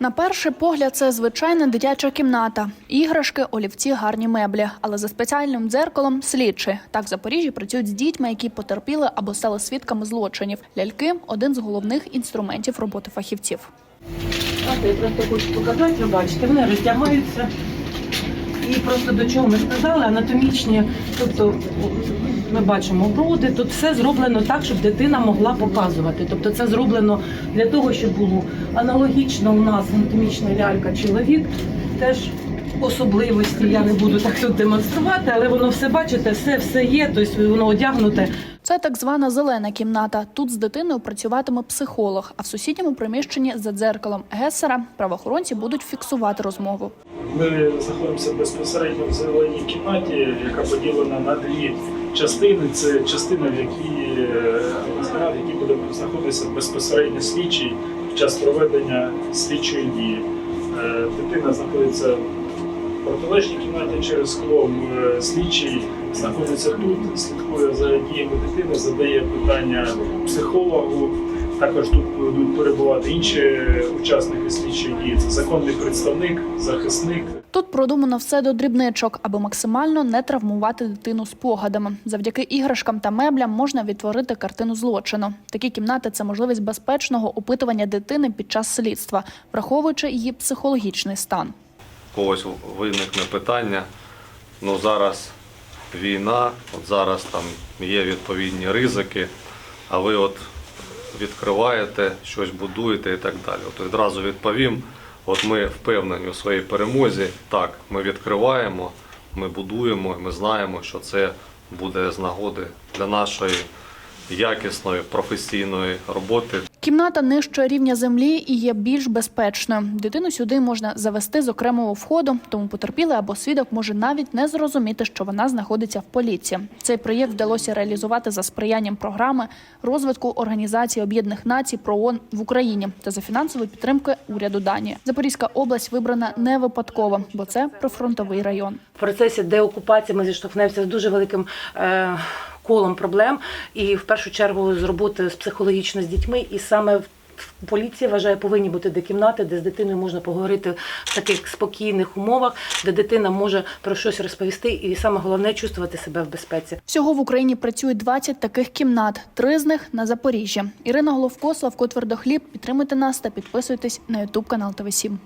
На перший погляд, це звичайна дитяча кімната, іграшки, олівці, гарні меблі. Але за спеціальним дзеркалом слідчі. Так в Запоріжжі працюють з дітьми, які потерпіли або стали свідками злочинів. Ляльки один з головних інструментів роботи фахівців. Я просто хочу показати, ви бачите, вони роздягаються. І просто до чого ми сказали, анатомічні, тобто ми бачимо груди, тут все зроблено так, щоб дитина могла показувати. Тобто це зроблено для того, щоб було аналогічно у нас анатомічна лялька чоловік, теж особливості. Я не буду так тут демонструвати, але воно все бачите, все, все є, тобто воно одягнуте. Це так звана зелена кімната. Тут з дитиною працюватиме психолог, а в сусідньому приміщенні за дзеркалом Гесера правоохоронці будуть фіксувати розмову. Ми знаходимося безпосередньо в зеленій кімнаті, яка поділена на дві частини. Це частина, в якій е, в якій буде знаходитися безпосередньо слідчий під час проведення слідчої дії. Е, Дитина знаходиться в протилежній кімнаті через скло. Е, Слідчий знаходиться тут, слідкує за діями дитини, задає питання психологу. Також тут будуть перебувати інші учасники слідчої дії. Це законний представник, захисник. Тут продумано все до дрібничок, аби максимально не травмувати дитину спогадами. Завдяки іграшкам та меблям можна відтворити картину злочину. Такі кімнати це можливість безпечного опитування дитини під час слідства, враховуючи її психологічний стан. Когось виникне питання. Ну зараз війна, от зараз там є відповідні ризики, а ви от відкриваєте, щось будуєте і так далі. От відразу відповім. От ми впевнені у своїй перемозі. Так, ми відкриваємо, ми будуємо, ми знаємо, що це буде з нагоди для нашої якісної професійної роботи, Кімната нижче рівня землі і є більш безпечною. Дитину сюди можна завести з окремого входу, тому потерпілий або свідок може навіть не зрозуміти, що вона знаходиться в поліції. Цей проєкт вдалося реалізувати за сприянням програми розвитку Організації Об'єднаних Націй ПРООН в Україні та за фінансової підтримки уряду Данії. Запорізька область вибрана не випадково, бо це прифронтовий район. В процесі деокупації ми зіштовхнемося з дуже великим е, колом проблем. І в першу чергу з роботи з психологічно з дітьми. І саме в поліції вважає, повинні бути де кімнати, де з дитиною можна поговорити в таких спокійних умовах, де дитина може про щось розповісти, і саме головне чувствувати себе в безпеці. Всього в Україні працює 20 таких кімнат, три з них на Запоріжжі. Ірина Головко, Славко Твердохліб. Підтримуйте нас та підписуйтесь на Ютуб канал ТВ 7